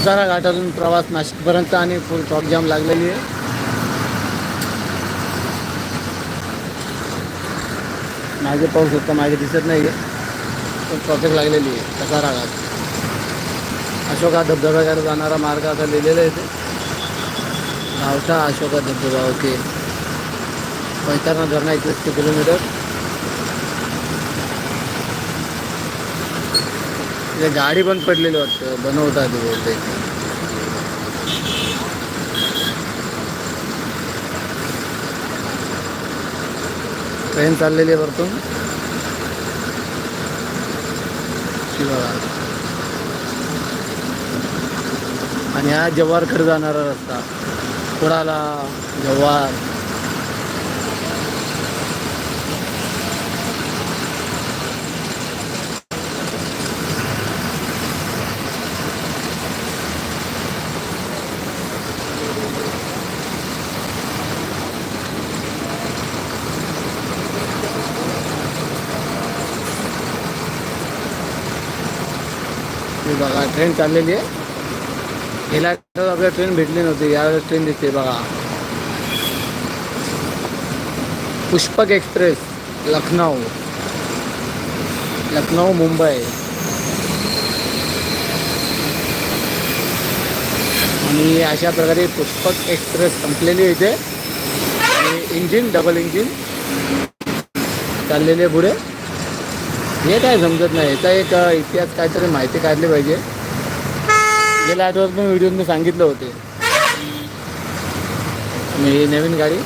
कसारा घाटातून प्रवास नाशिकपर्यंत आणि फुल ट्रॉप जाम लागलेली आहे. मागे पाऊस होता मागे दिसत नाही आहे पण ट्रॉफिक लागलेली आहे कसारा घाट. अशोका धबधब्याकडे जाणारा मार्ग आता लिहिलेला आहे ते. गावठा अशोका धबधबा ओके पैताना धरणा एकवीस किलोमीटर. तिथे गाडी पण पडलेली वाटतं. बनवतात ते ट्रेन चाललेली आहे वरतून. आणि हा जव्हारकडे जाणारा रस्ता. कुडाला जव्हार. हे बघा ट्रेन चाललेली आहे. गेल्या आपल्याला ट्रेन भेटली नव्हती यावेळेस ट्रेन दिसते बघा. पुष्पक एक्सप्रेस लखनौ. लखनौ मुंबई. आणि अशा प्रकारे पुष्पक एक्सप्रेस संपलेली आहे इथे. आणि इंजिन डबल इंजिन चाललेले आहे पुढे. हे काय समजत नाही. याचा एक इतिहास काहीतरी माहिती काढली पाहिजे. गेल्या आठवड्यात पण व्हिडिओत मी सांगितलं होते. आणि ही नवीन गाडी